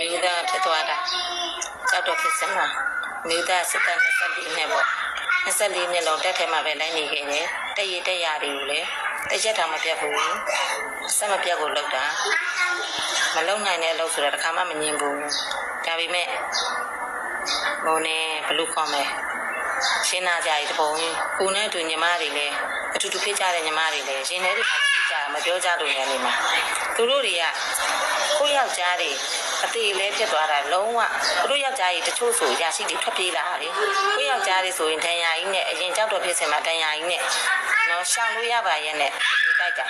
မြို့သားဖြစ်သွားတာကြောက်တော့ဖြစ်စမ်းမှာမြို့သားစစ်တပ်24နှစ်ပေါ့24နှစ်လောက်တက်ထဲမှာပဲလိုက်နေခဲ့တယ်တရတက်ရတွေကိုလည်းတရက်တောင်မပြတ်ဘူးဆက်မပြတ်ကိုလောက်တာမလုံနိုင်တဲ့အလုပ်ဆိုတော့တစ်ခါမှမငြင်းဘူးဒါပေမဲ့ဟိုနဲ့ဘလူးခေါ်မယ်ရှင်းနာကြရီတပုံကိုနဲ့အတူညီမတွေလည်းအတူတူဖြစ်ကြတဲ့ညီမတွေလည်းရှင်ထဲတွေမှာဖြစ်ကြတာမပြောကြလို့ရနေမှာသူတို့တွေကကိုယ့်ယောက်ျားတွေ အသေးလဲဖြစ်သွားတာလုံးဝသူတို့ယောက်ျားကြီးတချို့ဆိုရာရှိတွေထွက်ပြေးလာတာလေကိုယ့်ယောက်ျားတွေဆိုရင်တန်ရာကြီးနဲ့အရင်ကြောက်တော့ဖြစ်စင်မှာတန်ရာကြီးနဲ့နော်ရှောင်လို့ရပါရဲ့နဲ့ဒီတိုက်တာ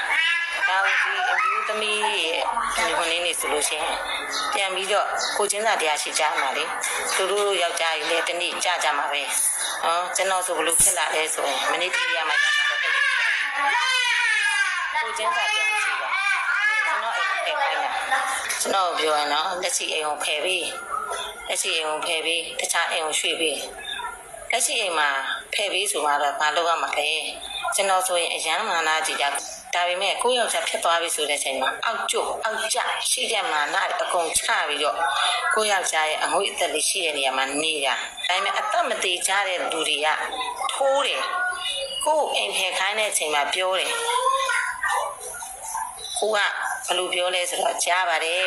ဒါဦးဒီအမျိုးသမီးရဲ့ဒီခုနေနေဆိုလို့ရှိရင်ပြန်ပြီးတော့ကိုချင်းစာတရားရှိကြမှာလေသူတို့ယောက်ျားကြီးလည်းတနေ့ကြကြမှာပဲဟောကျွန်တော်ဆိုဘလို့ဖြစ်လာလဲဆိုရင်မနေ့တည်းရမှာရမှာတော့ကိုချင်းစာတရားရှိတာကျွန်တော်အိမ်ဖယ်ခိုင်းတာ ကျွန်တော်ပြောရင်တော့လက်ရှိအိမ်ကိုဖယ်ပြီးလက်ရှိအိမ်ကိုဖယ်ပြီးတခြားအိမ်ကိုရွှေ့ပြီးလက်ရှိအိမ်မှာဖယ်ပြီးဆိုမှတော့မလုပ်ရမှာလေကျွန်တော်ဆိုရင်အရန်မာနာကြည့်ကြဒါပေမဲ့ကိုယ့်ယောက်ျားဖြစ်သွားပြီဆိုတဲ့ချိန်မှာအောက်ကျအောက်ကျရှိတဲ့မာနအကုန်ချပြီးတော့ကိုယ့်ယောက်ျားရဲ့အငွေ့အသက်လေးရှိတဲ့နေရာမှာနေတာဒါပေမဲ့အသက်မသေးကြတဲ့လူတွေကထိုးတယ်ကိုယ့်အိမ်ဖယ်ခိုင်းတဲ့ချိန်မှာပြောတယ် ကိုကဘယ်လိုပြောလဲဆိုတော့ကြားပါတယ်